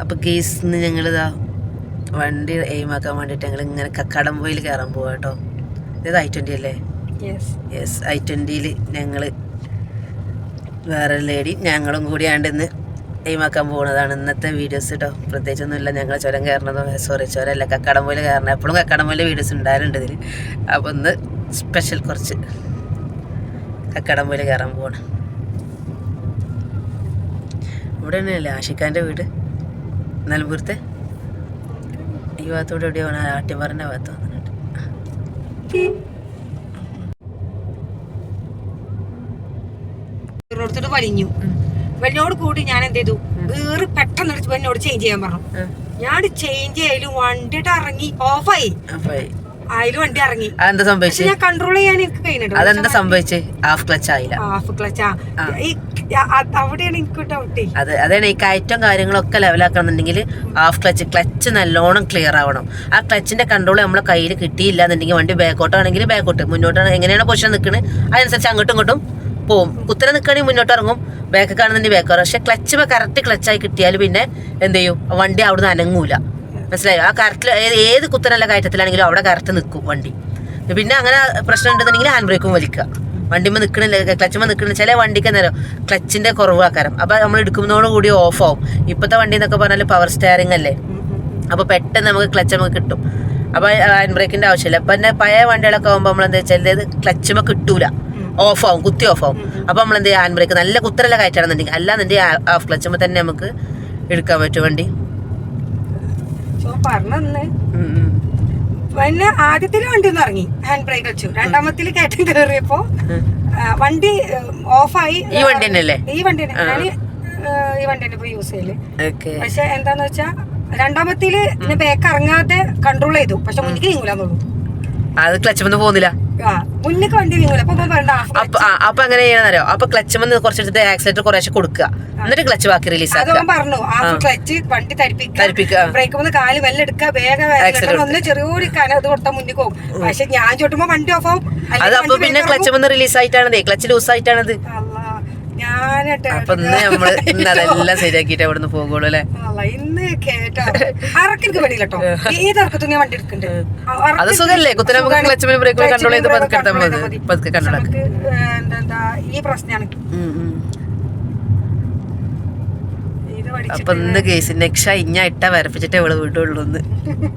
അപ്പോൾ ഞങ്ങൾ ഞങ്ങളിതാ വണ്ടി എയിമാക്കാൻ വേണ്ടിയിട്ട് ഞങ്ങൾ ഇങ്ങനെ കക്കാടംപോയിൽ കയറാൻ പോവാ കേട്ടോ. ഇത് ഐ ട്വന്റി അല്ലേ? യെസ് ഐ ട്വന്റിയിൽ ഞങ്ങൾ വേറെ ലേഡി ഞങ്ങളും കൂടിയാണ്ട് ഇന്ന് എയിമാക്കാൻ പോകുന്നതാണ് ഇന്നത്തെ വീഡിയോസ് കേട്ടോ പ്രത്യേകിച്ചൊന്നുമില്ല ഞങ്ങൾ ചുരം കയറണതോ സോറി ചുരമല്ല കക്കാടംപോയിൽ കയറണം എപ്പോഴും കക്കാടംപോയിലെ വീഡിയോസ് ഉണ്ടായിരുന്നുണ്ട് ഇതിൽ അപ്പോൾ ഇന്ന് സ്പെഷ്യൽ കുറച്ച് കക്കാടംപോയിൽ കയറാൻ പോവാണ്. ഇവിടെ തന്നെയല്ലേ ആഷിക്കാന്റെ വീട്? നിലമ്പൂരത്തെ? ഈ ഭാഗത്തോടെ എവിടെയോ ആട്ടിപ്പാറിന്റെ ഭാഗത്ത് വന്നിട്ടുണ്ട്. എടുത്തിട്ട് വലിഞ്ഞു. വലിഞ്ഞോട് കൂടി ഞാൻ എന്ത് ചെയ്തു? വേറെ പെട്ടെന്ന് എടുത്ത് എന്നോട് ചേഞ്ച് ചെയ്യാൻ പറഞ്ഞു. ഞാൻ ചേഞ്ച് ചെയ്യലും വണ്ടിട്ട് ഇറങ്ങി ഓഫായി അതിൽ വണ്ടി ഇറങ്ങി. അതെന്താ സംഭവിച്ചത് ഞാൻ കൺട്രോൾ ചെയ്യാൻ എനിക്ക് കഴിയുന്നുണ്ട്. അതെന്താ സംഭവിച്ചത് ഹാഫ് ക്ലച്ച് ആയില്ല. ഹാഫ് ക്ലച്ചാ ആ. ഈ അ- അവിടെയാണ് എനിക്ക് ഡൗട്ടേ അത് അതാണ് ഈ കയറ്റം കാര്യങ്ങളൊക്കെ ലെവലാക്കണമെന്നുണ്ടെങ്കിൽ ഹാഫ് ക്ലച്ച് ക്ലച്ച് നല്ലോണം ക്ലിയർ ആവണം. ആ ക്ലച്ചിന്റെ കൺട്രോൾ നമ്മളെ കയ്യിൽ കിട്ടിയില്ല എന്നുണ്ടെങ്കിൽ വണ്ടി ബാക്കോട്ടാണെങ്കിൽ ബാക്കോട്ട്. മുന്നോട്ടാണ് എങ്ങനെയാണ് പൊസിഷൻ നിൽക്കുന്നത് അതനുസരിച്ച് അങ്ങോട്ടും ഇങ്ങോട്ടും പോവും. കുത്തനെ നിൽക്കുകയാണെങ്കിൽ മുന്നോട്ട് ഇറങ്ങും ബാക്ക് കാണുന്നുണ്ടെങ്കിൽ ബാക്ക് പക്ഷെ ക്ലച്ച് കറക്റ്റ് ക്ലച്ചായി കിട്ടിയാൽ പിന്നെ എന്ത് ചെയ്യും? വണ്ടി അവിടുന്ന് അനങ്ങൂല. മനസ്സിലായോ? ആ കറക്റ്റിൽ ഏത് കുത്തനല്ല കയറ്റത്തിലാണെങ്കിലും അവിടെ കറക്റ്റ് നിൽക്കും വണ്ടി. പിന്നെ അങ്ങനെ പ്രശ്നം ഉണ്ടെന്നുണ്ടെങ്കിൽ ഹാൻഡ് ബ്രേക്കും വലിക്കുക. വണ്ടിമ്മ നിൽക്കണില്ല ക്ലച്ചുമ്മ നിൽക്കണില്ല ചില വണ്ടിക്ക് എന്തായാലും ക്ലച്ചിന്റെ കുറവാക്കാരം അപ്പോൾ നമ്മൾ എടുക്കുന്നതോട് കൂടി ഓഫ് ആവും. ഇപ്പോഴത്തെ വണ്ടി എന്നൊക്കെ പറഞ്ഞാൽ പവർ സ്റ്റിയറിംഗ് അല്ലേ? അപ്പോൾ പെട്ടെന്ന് നമുക്ക് ക്ലച്ച് നമുക്ക് കിട്ടും. അപ്പോൾ ഹാൻഡ് ബ്രേക്കിന്റെ ആവശ്യമില്ല. അപ്പം തന്നെ പഴയ വണ്ടികളൊക്കെ ആകുമ്പോൾ നമ്മൾ എന്താ വെച്ചാൽ ഇത് ക്ലച്ചുമ്മ കിട്ടൂല. ഓഫ് ആവും കുത്തി ഓഫ് ആവും. അപ്പോൾ നമ്മൾ എന്ത് ഹാൻഡ് ബ്രേക്ക് നല്ല കുത്തരല്ല കയറ്റാണെന്നുണ്ടെങ്കിൽ അല്ലാന്നുണ്ടെങ്കിൽ ഹാഫ് ക്ലച്ചുമ്പോൾ തന്നെ നമുക്ക് എടുക്കാൻ പറ്റും വണ്ടി. പറഞ്ഞന്ന്. പിന്നെ ആദ്യത്തിൽ വണ്ടി ഒന്ന് ഇറങ്ങി ഹാൻഡ് ബ്രേക്ക് വെച്ചു രണ്ടാമത്തിൽ കയറ്റം കയറിയപ്പോ വണ്ടി ഓഫായി ഈ വണ്ടി ഈ വണ്ടി തന്നെ. ഞാൻ ഈ വണ്ടി തന്നെ യൂസ് ചെയ്യൽ. പക്ഷെ എന്താന്ന് വെച്ചാ രണ്ടാമത്തിൽ ബാക്ക് ഇറങ്ങാതെ കൺട്രോൾ ചെയ്തു. പക്ഷെ മുന്നിക്ക് നീങ്ങൂലെന്നുള്ളൂ അത് ക്ലച്ച് പോകുന്നില്ല. അപ്പൊ അങ്ങനെ ചെയ്യണമെന്നറിയോ അപ്പൊ ക്ലച്ചുമെന്ന് കുറച്ചെടുത്ത് ആക്സിലേറ്റർ കുറേശ്ശെ കൊടുക്കുക. എന്നിട്ട് ക്ലച്ച് ബാക്കി റിലീസ് ആക്കുക. പറഞ്ഞു. ആ ക്ലച്ച് വണ്ടി തരിപ്പിക്കുക. ബ്രേക്ക് വന്ന് കാൽ വെല്ലെടുക്കുക. വേഗം. ഒന്ന് ചെറിയൊരു കന ഇത് കൊടുത്താൽ മുന്നിൽ പോകും. പക്ഷെ ഞാൻ ചോട്ടുമ്പോ വണ്ടി ഓഫ് ആവും. അത് അപ്പൊ പിന്നെ ക്ലച്ച് വന്ന് റിലീസ് ആയിട്ടാണത്. ക്ലച്ച് ലൂസ് ആയിട്ടാണത്. അപ്പൊ ഇന്ന് നമ്മൾ ഇന്ന് അതെല്ലാം ശരിയാക്കിയിട്ട് അവിടുന്ന് പോകുള്ളൂ അല്ലെ? ഇന്ന് കേട്ടോ ഏത് ഞാൻ വണ്ടി അത് സുഖല്ലേ? കുത്തനെ നമുക്ക് ക്ലച്ച് ബ്രേക്ക് കൺട്രോൾ ചെയ്ത് brake പതുക്കെ എടുത്താൽ control മതി. ചെയ്താൽ മതി. പതുക്കെ കൺട്രോൾ ആക്കി നമുക്ക് ഏ, എന്താ ഈ പ്രശ്നമാണ് അപ്പൊ ഇന്ന് കേസ് നെക്ഷ ഇഞ്ഞ ഇട്ട വരപ്പിച്ചിട്ടേ ഇവൾ വീട്ടുള്ളൂ അല്ല.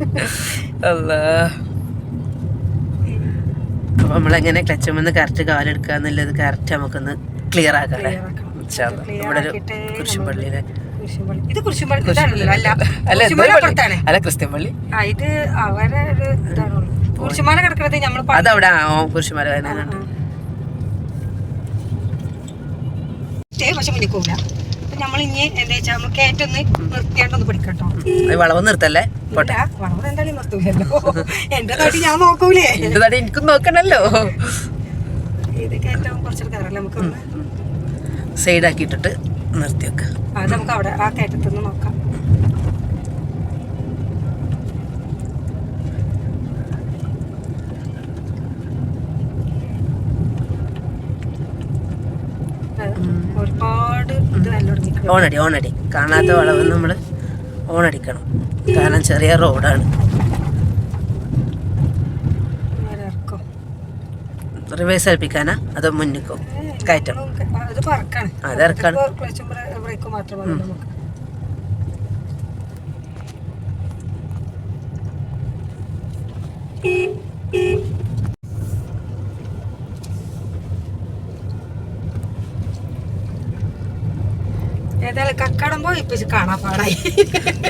അല്ലാ അപ്പൊ നമ്മളെങ്ങനെ ക്ലച്ചുമെന്ന് കറക്റ്റ് കാലെടുക്കുക എന്നുള്ളത് കറക്റ്റ് നമുക്കൊന്ന് ക്ലിയർ ആക്കാം അല്ലേ നമ്മുടെ ഒരു കുരിശുപള്ളിയിലെ ഇത് കുരിശുപള്ളി അല്ല ക്രിസ്ത്യൻ പള്ളി ഇത് അവരെ ഒരു ഇതാണുള്ളൂ കുരിശുമല കിടക്കുന്നത് നമ്മൾ അതവിടെ ആ ഓ കുരിശുമല തന്നെയാണ് പക്ഷെ മുന്നിൽ പോകില്ല നമ്മൾ ഇനി എന്താ വെച്ചാൽ നമ്മൾ കയറ്റൊന്ന് നിർത്തിയാണ്ടൊന്ന് പിടിക്കട്ടോ. അത് വളവ് നിർത്തല്ലേ? പോട്ടെ. ഇല്ല, വളവ് എന്തായാലും നിർത്തൂലല്ലോ. എന്റെ നാട്ടിൽ ഞാൻ നോക്കൂലേ. എന്റെ തടി എനിക്കും നോക്കണല്ലോ. ഇത് കയറ്റം കുറച്ചൊരു കയറല്ലേ നമുക്ക് ഒന്ന് സൈഡ് ആക്കിയിട്ടിട്ട് നിർത്തി വെക്കുക അത് നമുക്ക് അവിടെ ആ കയറ്റത്തുനിന്ന് നോക്കാം. ഓണടി ഓണടി. കാണാത്ത വളവ് നമ്മൾ ഓണടിക്കണം. കാരണം ചെറിയ റോഡാണ്. റിവേഴ്സ് ഏൽപ്പിക്കാനാ? അതോ മുന്നിക്കോ? കയറ്റം അത് ഇറക്കാണ്. ഏതായാലും കക്കടമ്പോ ഇപ്പൊ കാണാൻ പാടായി.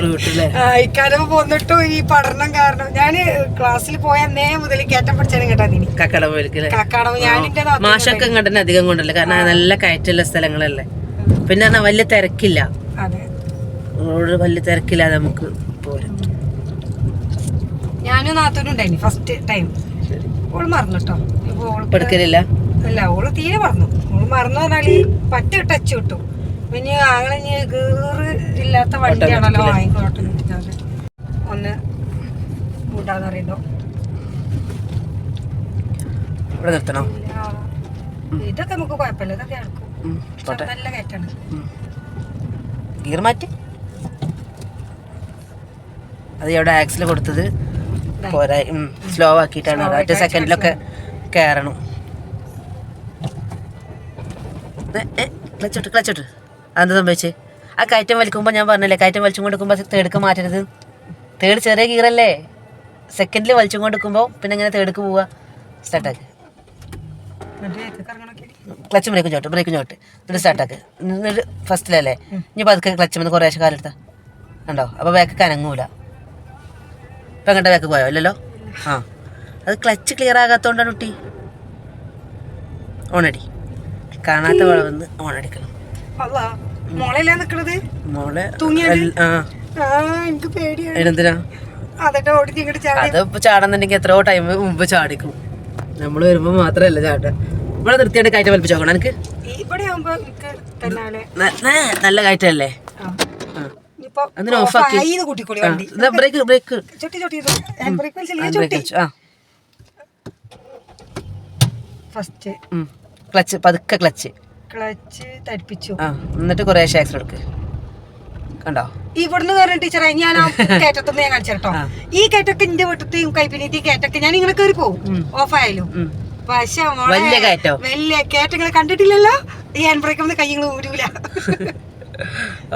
റൂട്ടിലെ ആ, ഇക്കാലം പോന്നിട്ടും ഈ പഠനം കാരണം ഞാൻ ക്ലാസ്സിൽ പോയ അന്നേ മുതൽ കയറ്റം പഠിച്ചാലും കേട്ടാ നീ. കക്കട പോലിക്കല്ലേ കക്കാടം ഞാനിന്റെ മാഷൊക്കെ ഇങ്ങോട്ട് അധികം കൊണ്ടല്ലേ? കാരണം നല്ല കയറ്റുള്ള സ്ഥലങ്ങളല്ലേ? പിന്നെ പറഞ്ഞാൽ വലിയ തിരക്കില്ല. റോഡ് വലിയ തിരക്കില്ല നമുക്ക് പോരാം ഞാനും നാത്തൂനും ഫസ്റ്റ് ടൈം ഓൾ മറന്നു കേട്ടോ ഇപ്പൊ ഓൾ പഠിക്കലില്ല? അല്ല ഓൾ തീരെ മറന്നു. ഓൾ മറന്നു പറഞ്ഞാൽ പറ്റ ടച്ച് കിട്ടും. പിന്നെ അങ്ങനെ ഗീറ് ഇല്ലാത്ത വണ്ടിയാണല്ലോ ആയിക്കോട്ടെ ഒന്ന് കൂട്ടാന്ന് അറിയണ്ടോ ഇവിടെ നിർത്തണോ? ഇതൊക്കെ നമുക്ക് കുഴപ്പമില്ല. ഇതൊക്കെ എടുക്കും. നല്ല കയറ്റാണ്. ഗിയർ മാറ്റി. അത് എവിടെ ആക്സിൽ കൊടുത്തത് പോരാ സ്ലോ ആക്കിയിട്ടാണ്. ഒറ്റ സെക്കൻഡിലൊക്കെ കയറണം ക്ലച്ചോട്ട് ക്ലച്ചോട്ട് അതെന്താ സംഭവിച്ചേ? ആ കയറ്റം വലിക്കുമ്പോൾ ഞാൻ പറഞ്ഞില്ലേ കയറ്റം വലിച്ചും കൊടുക്കുമ്പോൾ തേടുക്ക് മാറ്റരുത്. തേട് ചെറിയ ഗീറല്ലേ? സെക്കൻഡിൽ വലിച്ചും കൊടുക്കുമ്പോൾ പിന്നെ ഇങ്ങനെ തേടുക്ക് പോവുക സ്റ്റാർട്ടാക്ക് ക്ലച്ച് ബ്രേക്കും ചോട്ട് ബ്രേക്കും ചോട്ട് എന്നിട്ട് സ്റ്റാർട്ടാക്ക് എന്നിട്ട് ഫസ്റ്റിലല്ലേ ഇനി പതുക്കെ ക്ലച്ച് വന്ന് കുറേശ്ശെ കാലെടുത്ത. ഉണ്ടോ അപ്പോൾ ബാക്ക് കനങ്ങൂല ഇപ്പം എങ്ങോട്ടാ ബാക്ക് പോയോ? അല്ലല്ലോ ആ. അത് ക്ലച്ച് ക്ലിയർ ആകാത്തോണ്ടാണ് കുട്ടി. ഓണടി കാണാത്ത വളവെന്ന് ഓണടിക്കണം അല്ല മോളല്ലേ നിക്കണത്? മോളെ എനിക്ക് പേടിയാണ്. ഓടി ഇങ്ങോട്ട് ചാടി. ചാടുന്നുണ്ടെങ്കിൽ എത്രയോ ടൈം മുമ്പ് ചാടിക്കും. നമ്മൾ വരുമ്പോ മാത്രല്ല ചാട്ട ഇവിടെ നിർത്തിയാണ്ട് കയറ്റം വലിപ്പിച്ചു നോക്കണം എനിക്ക് ഇവിടെ ആവുമ്പോ നല്ല കയറ്റല്ലേ? ബ്രേക്ക് ബ്രേക്ക് ഫസ്റ്റ് ക്ലച്ച് പതുക്കെ ക്ലച്ച് ക്ലച്ച് തടിപ്പിച്ചു ആ എന്നിട്ട് കുറേ ഷേക്സ് എടുക്ക്. കണ്ടോ? ഇവിടുന്ന് കയറിയ ടീച്ചറെ ഞാൻ ആ കയറ്റത്തുനിന്ന് ഞാൻ കാണിച്ചു ഈ കയറ്റൊക്കെ എന്റെ വീട്ടത്തെയും കൈപ്പിനീത്തി കയറ്റൊക്കെ ഞാൻ ഇങ്ങനെ കയറി പോകും ഓഫായാലും. ഓഫ് ആയാലും ഉം. പക്ഷെ വലിയ കയറ്റോ? വലിയ കയറ്റങ്ങൾ കണ്ടിട്ടില്ലല്ലോ? ഈ ഹാൻഡ് ബ്രേക്ക് ഒന്ന് കൈ ഊരൂല.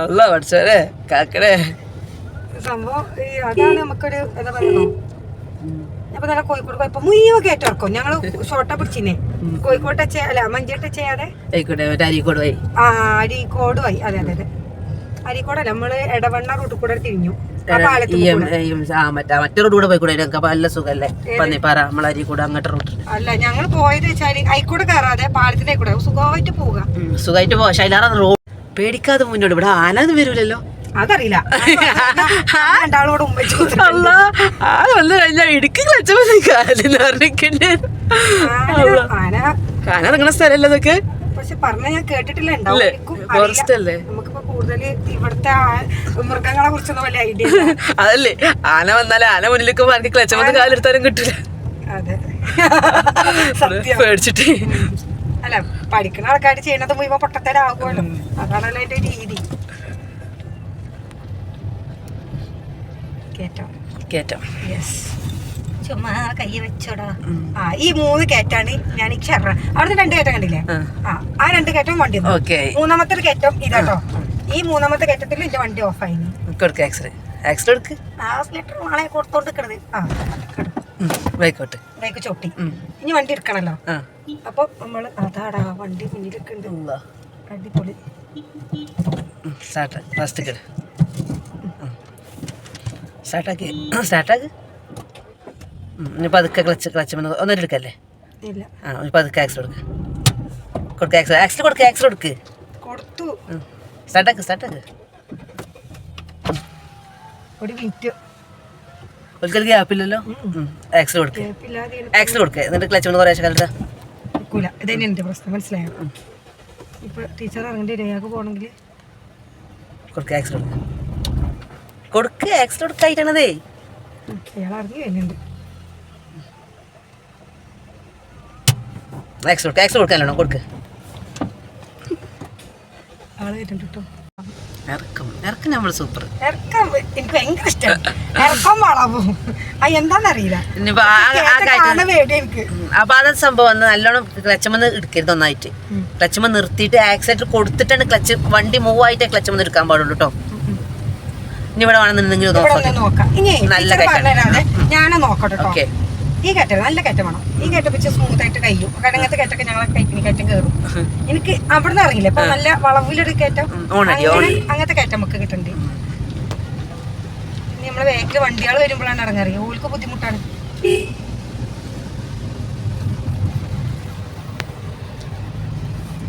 അല്ല പഠിച്ചോരെ കാക്കടേ. സംഭവം അതാണ് നമുക്കൊരു എന്താ പറയണോ അപ്പൊ നല്ല കോഴിക്കോട് പോയപ്പോ മുയ്യോ കേട്ടോർക്കും ഞങ്ങൾ ഷോർട്ടാ പിടിച്ചിനെ. കോഴിക്കോട്ടെ അല്ല മഞ്ചേട്ട് ചെയ്യാതെ അരീക്കോട് പോയി. ആ അരീക്കോട് വൈ അതെ അതെ അതെ. അരീക്കോടല്ല നമ്മൾ ഇടവണ്ണ റൂട്ടിൽ കൂടെ തിരിഞ്ഞു. മറ്റേ റോഡ് കൂടെ പോയിക്കൂടെ? നല്ല സുഖല്ലേ? പന്നിപ്പാറ നമ്മളെ അരീക്കോട് അങ്ങോട്ട് റൂട്ട് അല്ല ഞങ്ങൾ പോയത് വെച്ചാൽ അയിക്കൂടെ കയറാതെ പാലത്തിന്റെ കൂടെ സുഖമായിട്ട് പോവുക. സുഖമായിട്ട് പോവാ. ശൈലാറ റോഡ് പേടിക്കാതെ മുന്നോട്ട്. ഇവിടെ ആനൊന്നും വരൂലല്ലോ. അതറിയില്ല. രണ്ടാളോട് മുമ്പ് അല്ല ആ വന്നു കഴിഞ്ഞാൽ ഇടുക്കി ക്ലച്ച് കാലെന്ന് പറഞ്ഞിട്ടുണ്ട് ആന ആന. നിങ്ങളെ സ്ഥലമല്ലേ ഇതൊക്കെ? പക്ഷെ പറഞ്ഞ ഞാൻ കേട്ടിട്ടില്ല ഉണ്ടാവുമായിരിക്കും. അറിയില്ല. ഫോറസ്റ്റ് അല്ലേ നമുക്കിപ്പോ കൂടുതൽ ഇവിടുത്തെ ആ- മൃഗങ്ങളെ കുറിച്ചൊന്നും വലിയ ഐഡിയ അതല്ലേ? ആന വന്നാലേ ആന മുന്നിലേക്ക് പറഞ്ഞ ക്ലച്ച് വന്ന് കാലെടുത്താലും കിട്ടില്ല അതെ. പേടിച്ചിട്ട്. അല്ല പഠിക്കുന്ന ആൾക്കാർ ചെയ്യണത് മുഴുവൻ പൊട്ടത്തരാകുമല്ലോ അതാണല്ലോ എന്റെ രീതി. കേട്ടോ. കയറ്റം യെസ് ചുമ്മാ കൈ വെച്ചോടാ. ആ ഈ മൂന്ന് കയറ്റാണ് ഞാൻ ഈ ചെറ അവിടുത്തെ രണ്ട് കയറ്റം കണ്ടില്ലേ? ആ. ആ രണ്ട് കയറ്റം വണ്ടി മൂന്നാമത്തെ ഒരു കയറ്റം ഇതാട്ടോ. ഈ മൂന്നാമത്തെ കയറ്റത്തിൽ എന്റെ വണ്ടി ഓഫായി കൊടുക്ക ആക്സിഡന്റ് ആക്സിഡന്റ് എടുക്ക്. ആ ലിറ്റർ നാളെ കൊടുത്തോണ്ട് നിക്കണത്. ആ ബൈക്കോട്ട് ബ്രേക്ക് ചൊട്ടി ഇനി വണ്ടി എടുക്കണല്ലോ. അപ്പൊ നമ്മൾ അതാടാ വണ്ടി മുന്നിലൊക്കെ ഉണ്ട്. അടിപൊളി. സ്റ്റാർട്ട് ഫസ്റ്റ് കിട് സ്റ്റാർട്ടാക്കി. സ്റ്റാർട്ടാക്ക്? ഇനി പതുക്കെ ക്ലച്ച് ക്ലച്ച് വന്ന് ഒന്നും എടുക്കല്ലേ? ഇല്ല. ആ ഇനി പതുക്കെ ആക്സിൽ കൊടുക്ക്. കൊടുക്ക ആക്സിൽ ആക്സിൽ കൊടുക്ക് ആക്സിൽ കൊടുക്ക്. കൊടുത്തു. സ്റ്റാർട്ടാക്ക് സ്റ്റാർട്ടാക്ക്. ഒരു മിനിറ്റ് ഒരിക്കൽ ഗ്യാപ്പില്ലല്ലോ ആക്സിൽ കൊടുക്ക്. കേപ്പില്ലാതെ ആക്സിൽ കൊടുക്ക്. എന്നിട്ട് ക്ലച്ച് വന്ന് കുറേ കാലത്ത് നിൽക്കൂല. ഇതന്നെ എന്റെ പ്രശ്നം. മനസ്സിലായോ? ഇപ്പൊ ടീച്ചർ ഇറങ്ങേണ്ടി വരും. അയാൾക്ക് പോകണമെങ്കിൽ. കൊടുക്ക് ആക്സിൽ കൊടുക്ക്. കൊടുക്ക് എക്സ്ട്രാ കൊടുക്കായിട്ടാണതേ. ആക്സിൽ കൊടുക്ക് കൊടുക്കാനല്ലോ ഇറക്കും ഇറക്കും നമ്മൾ സൂപ്പർ ഇറക്കം എനിക്ക് ഭയങ്കര ഇഷ്ടം ഇറക്കം വളവും എനിക്ക്. അപ്പൊ അത് സംഭവം നല്ലോണം ക്ലച്ചമെന്ന് എടുക്കരുത് ഒന്നായിട്ട് ക്ലച്ചമ്മ നിർത്തിയിട്ട് ആക്സിഡന്റ് കൊടുത്തിട്ടാണ് ക്ലച്ച് വണ്ടി മൂവ് ആയിട്ടേ ക്ലച്ചമെന്ന് എടുക്കാൻ പാടുള്ളൂ കേട്ടോ ഇനി ഇവിടെ വേണമെന്നുണ്ടെങ്കിൽ നോക്കാം. ഇനി നല്ല ഞാനും നോക്കട്ടെ ഈ കയറ്റം നല്ല കയറ്റം വേണം. ഈ കയറ്റം വെച്ച് സ്മൂത്ത് ആയിട്ട് കഴിയും. കടങ്ങത്തെ കയറ്റൊക്കെ ഞങ്ങളെ കൈപ്പിനി കയറ്റം കയറും. എനിക്ക് അവിടെ നിന്ന് അറിയില്ല. ഇപ്പൊ നല്ല വളവിലൊരു കയറ്റം. അങ്ങനത്തെ കയറ്റം നമുക്ക് കിട്ടുന്നുണ്ട് ഇനി നമ്മളെ വേഗത്തിൽ വണ്ടികൾ വരുമ്പോഴാണ് ഇറങ്ങാറ്. ഓൾക്ക് ബുദ്ധിമുട്ടാണ്.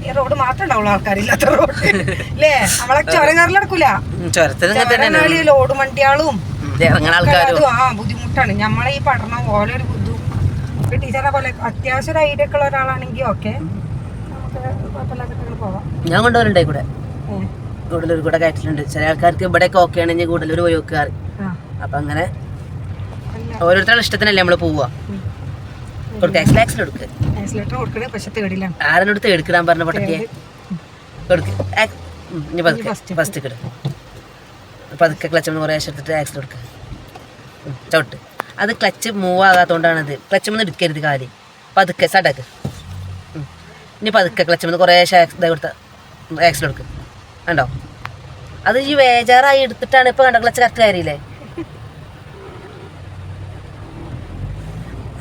ഈ റോഡ് മാത്രമേ ഉണ്ടാവുള്ളൂ ആൾക്കാരില്ലാത്ത റോഡ്. അല്ലേ നമ്മളെ ചുരം നടക്കൂല ചുരത്തിൽ ലോഡ് വണ്ടിയാളും ആ ബുദ്ധിമുട്ടാണ്. നമ്മളെ ഈ പഠനം ഓരോ ഒരു ബുദ്ധു ഇപ്പൊ ടീച്ചറെ പോലെ അത്യാവശ്യം ഒരു ഐഡിയ ഒക്കെ ഉള്ള ഒരാളാണെങ്കിൽ ഓക്കെ. ഞാൻ കൊണ്ടുവരുണ്ടായി കൂടെ? കൂടുതലൂർ കൂടെ കയറ്റിട്ടുണ്ട്. ചില ആൾക്കാർക്ക് ഇവിടെയൊക്കെ ഓക്കെ ആണെങ്കിൽ കൂടുതലൂർ പോയി വെക്കാറ് ആ, അപ്പൊ അങ്ങനെ ഓരോരുത്തരുടെ ഇഷ്ടത്തിനല്ലേ നമ്മൾ പോവുക കൊടുക്ക ആക്സിൽ ആക്സിൽ കൊടുക്ക് ലെറ്റർ കൊടുക്കണേ പക്ഷെ തേടിലാണ് ആരെടുത്ത് എടുക്കിടാൻ പറഞ്ഞ പൊട്ടത്തിയെ ഇനി പതുക്കെ. ഫസ്റ്റ് കിട പതുക്കെ ക്ലച്ച് കുറേ എടുത്തിട്ട് ആക്സിൽ കൊടുക്ക് ഉം, ചവിട്ട്. അത് ക്ലച്ച് മൂവ് ആകാത്തതുകൊണ്ടാണത് ക്ലച്ച് ഒന്ന് എടുക്കരുത് കാലി. പതുക്കെ സടക്ക്. ഇനി പതുക്കെ ക്ലച്ച് ഒന്ന് കുറേ ഇതാ കൊടുത്ത ആക്സിൽ കൊടുക്ക് കണ്ടോ? അത് ഈ വേജാറായി എടുത്തിട്ടാണ് ഇപ്പൊ കണ്ട ക്ലച്ച് കറക്റ്റ് കയറിയില്ലേ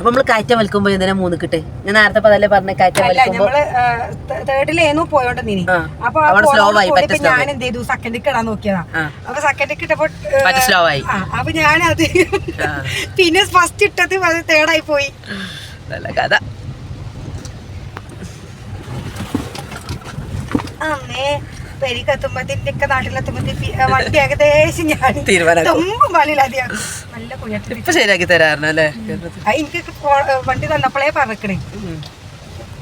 അപ്പൊ നമ്മൾ കയറ്റം വലിക്കുമ്പോ എന്തിനാ മൂന്ന് കിട്ടേ? ഞാൻ നേരത്തെ പതല്ലേ പറഞ്ഞ കയറ്റം വിൽക്കുമ്പോ വലിക്കുമ്പോ? തേർഡിലേന്നു പോയോണ്ട് നീ ആ. അപ്പൊ സ്ലോ ആയി, കൂടിയപ്പോ ഞാൻ എന്ത് ചെയ്തു സെക്കൻഡ് കിടാൻ നോക്കിയതാ. അപ്പൊ സെക്കൻഡ് കിട്ടപ്പോ സ്ലോ പറ്റ ആയി. അപ്പൊ ഞാൻ അത് പിന്നെ ഫസ്റ്റ് ഇട്ടത് അത് തേർഡായി പോയി. നല്ല കഥ. അമ്മേ പെരിക്കെത്തുമ്പത്തിന്റെ ഒക്കെ നാട്ടിലെത്തുമ്പോ വണ്ടി ഏകദേശം ഞാൻ. തുമ്പും പള്ളിയിലധികം നല്ല ഇപ്പൊ ശരിയാക്കി തരാറുണ്ട് അല്ലേ? എനിക്ക് വണ്ടി തന്നപ്പോഴേ പറഞ്ഞേ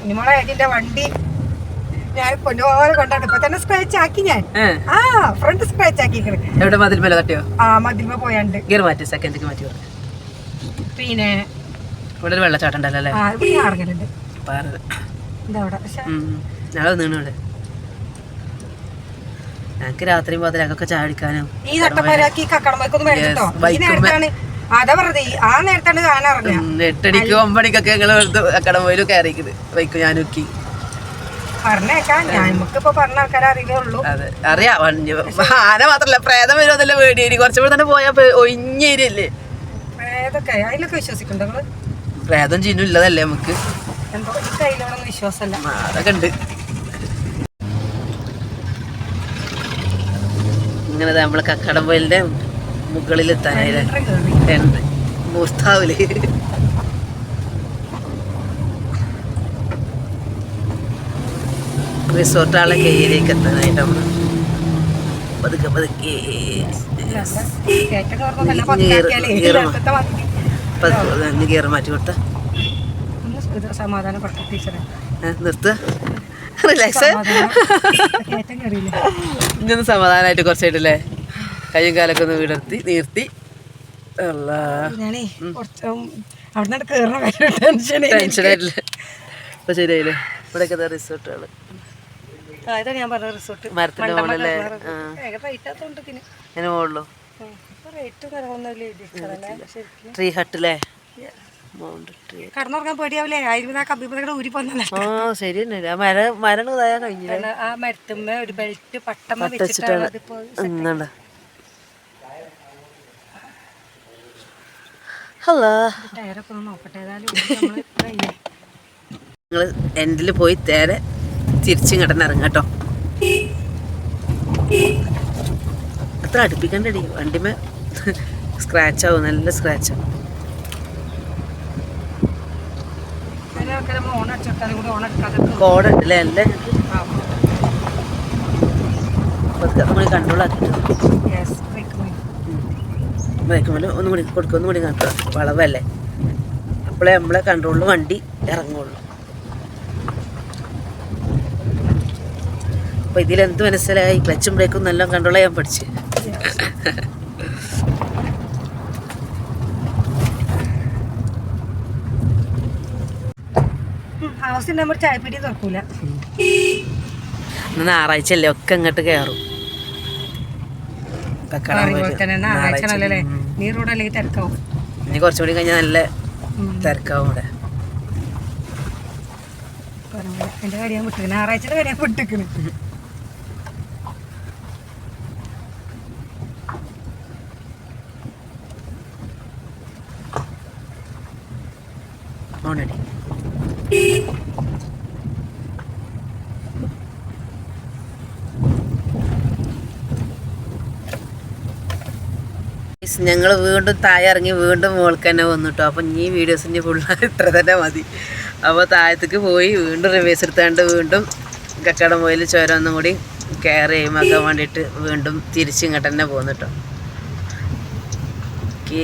ഇനിമോളെ ഇതിന്റെ വണ്ടി ഞാൻ പൊന്നോലെ കൊണ്ടാണ്. ഇപ്പൊ തന്നെ സ്ക്രാച്ച് ആക്കി ഞാൻ. ആ ഫ്രണ്ട് സ്ക്രാച്ച് ആക്കിക്കണ് എവിടെ മതിൽമേലെ തട്ടിയോ? ആ മതിൽമ പോയാണ്ട്. ഗിയർ മാറ്റി സെക്കൻഡ് മാറ്റി. പിന്നെ ഇവിടെ ഒരു വെള്ളച്ചാട്ടം ഉണ്ടല്ലോ അല്ലേ? ആ ഇവിടെ ഞാൻ ഇറങ്ങലുണ്ട് പാറത് എന്താ അവിടെ പക്ഷെ ഞങ്ങൾ നീണുവിടെ ഞങ്ങക്ക് രാത്രി പതിലൊക്കെ ചാടിക്കാനും ഈ നട്ടന്മാരാക്കി. നേരത്താണ് അതാ പറഞ്ഞത്. ആ നേരത്താണ് ഞാൻ എട്ടടിക്കും ഞങ്ങൾ കയറിക്കുന്നത് ബൈക്ക് ഞാൻ ഒക്കി പറഞ്ഞേക്കാം. ഞാൻ നമുക്കിപ്പോ പറഞ്ഞ ആൾക്കാരെ അറിയേ. ആന മാത്രല്ല പ്രേതം വരുമെന്നല്ല പേടിയേരി കുറച്ചുകൂടെ തന്നെ പോയാ ഒഴിഞ്ഞേരിയല്ലേ. ഏതൊക്കെ അതിലൊക്കെ പ്രേതം ഇല്ലതല്ലേ നമുക്ക്? എന്തോ എനിക്ക് അതിലോടൊന്നും വിശ്വാസമല്ല അതൊക്കെ ഉണ്ട്. ഇങ്ങനെ നമ്മളെ കക്കടം കക്കടംപോയിലിന്റെ മുകളിൽ എത്താനായില്ലേ ഇത്രയും കേറി. ഉണ്ട് മൂസ്താവിൽ റിസോർട്ടാളെ കയ്യിലേക്ക് എത്താനായിട്ട് നമ്മൾ പതുക്കെ പതുക്കെ. പതുക്കെ ഗിയർ മാറ്റി കൊടുത്ത. നിർത്തുക റിലാക്സ്. കയറ്റം സമാധാനമായിട്ട് കുറച്ചായിട്ടല്ലേ? കയ്യും കാലൊക്കെ ഒന്ന് വിടർത്തി നീർത്തി. ടെൻഷനായിട്ടില്ല ഇപ്പൊ ശരിയായില്ലേ? ഇവിടെയൊക്കെ റിസോർട്ടുകൾ ഞാൻ പറഞ്ഞ റിസോർട്ട്. മരത്തിന്റെ മുകളിലോ ട്രീ ട്രീ കടന്നുറങ്ങാൻ പേടിയാവില്ലേ? ആയിരുന്നു ആ ഊരി പോന്നല്ലേ ആ ശരി മര ഇതായാ മരത്തുമ്മ ഒരു ബെൽറ്റ് പട്ടമ്മ വെച്ചിട്ടാണ് അതിപ്പോ ഹലോ. ടയറൊക്കെ ഒന്ന് നോക്കട്ടെ. നിങ്ങൾ എൻഡിൽ പോയി തേരെ തിരിച്ചും കിടന്നിറങ്ങട്ടോ കേട്ടോ അത്ര അടുപ്പിക്കണ്ടടി. വണ്ടിമേ സ്ക്രാച്ച് ആവും നല്ല സ്ക്രാച്ച് ആവും അതിന് ആൾക്കാരെ ഓൺ അടിച്ചെടുത്താലും കൂടി ഓൺ കോഡ് ഉണ്ടല്ലേ അല്ലേ പതുക്കെ നമ്മൾ കൺട്രോൾ ആക്കിയിട്ട് യെസ് ബ്രേക്ക് ഒന്നും കൂടി കൊടുക്കുക ഒന്നും കൂടി കാട്ടുക. വളവല്ലേ? അപ്പോഴേ നമ്മളെ കൺട്രോളിൽ വണ്ടി ഇറങ്ങുള്ളൂ. അപ്പൊ ഇതിലെന്ത് മനസ്സിലായി? ക്ലച്ചും ബ്രേക്കും നല്ല കൺട്രോൾ ചെയ്യാൻ പഠിച്ചു. ഹൗസിൽ നമ്മൾ ചായപ്പീടി തുറക്കൂല. ഇന്ന് ഞായറാഴ്ച അല്ലേ ഒക്കെ ഇങ്ങോട്ട് കയറും ഞായറാഴ്ച. നീ റോഡ് അല്ലെങ്കിൽ തിരക്കാവും. ഇനി കുറച്ചുകൂടി കഴിഞ്ഞാൽ നല്ല. തിരക്കാവും ഇവിടെ. ഞായറാഴ്ച. എന്റെ കാര്യം കാര്യം ഓണടി ഞങ്ങൾ വീണ്ടും താഴെ ഇറങ്ങി വീണ്ടും മുകൾക്ക് തന്നെ വന്നു കേട്ടോ അപ്പം ഈ വീഡിയോസിന്റെ ഫുള്ള് ഇത്ര തന്നെ മതി. അപ്പോൾ താഴത്തേക്ക് പോയി വീണ്ടും റിവേഴ്സ് എടുത്താണ്ട് വീണ്ടും കക്കടം പോയിൽ ചുരം ഒന്നും കൂടി കെയർ ചെയ്യുമ്പോൾ വേണ്ടിയിട്ട് വീണ്ടും തിരിച്ച് ഇങ്ങോട്ട് തന്നെ പോകുന്നു കേട്ടോ ഓക്കേ